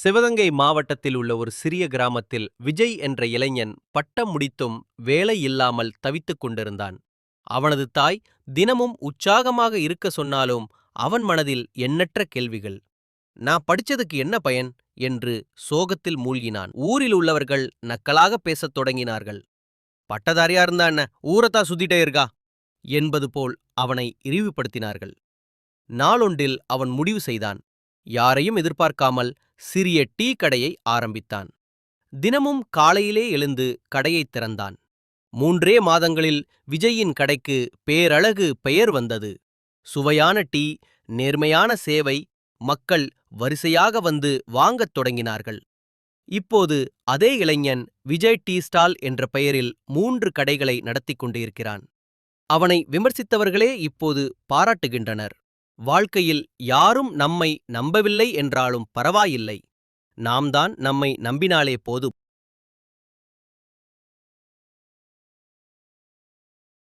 சிவகங்கை மாவட்டத்தில் உள்ள ஒரு சிறிய கிராமத்தில் விஜய் என்ற இளைஞன் பட்டம் முடித்தும் வேலை இல்லாமல் தவித்துக் கொண்டிருந்தான். அவனது தாய் தினமும் உற்சாகமாக இருக்க சொன்னாலும் அவன் மனதில் எண்ணற்ற கேள்விகள். நான் படிச்சதுக்கு என்ன பயன்? என்று சோகத்தில் மூழ்கினான். ஊரில் உள்ளவர்கள் நக்கலாக பேசத் தொடங்கினார்கள். பட்டதாரியா இருந்தா என்ன? ஊரத்தா சுத்திட்டே இருக்கா? என்பது போல் அவனை இழிவுபடுத்தினார்கள். நாளொன்றில் அவன் முடிவு செய்தான். யாரையும் எதிர்பார்க்காமல் சிறிய டீ கடையை ஆரம்பித்தான். தினமும் காலையிலே எழுந்து கடையைத் திறந்தான். மூன்றே மாதங்களில் விஜயின் கடைக்கு பேரழகு பெயர் வந்தது. சுவையான டீ நேர்மையான சேவை மக்கள் வரிசையாக வந்து வாங்கத் தொடங்கினார்கள். இப்போது அதே இளைஞன் விஜய் டீ ஸ்டால் என்ற பெயரில் மூன்று கடைகளை நடத்திக் கொண்டிருக்கிறான். அவனை விமர்சித்தவர்களே இப்போது பாராட்டுகின்றனர். வாழ்க்கையில் யாரும் நம்மை நம்பவில்லை என்றாலும் பரவாயில்லை. நாம்தான் நம்மை நம்பினாலே போதும்.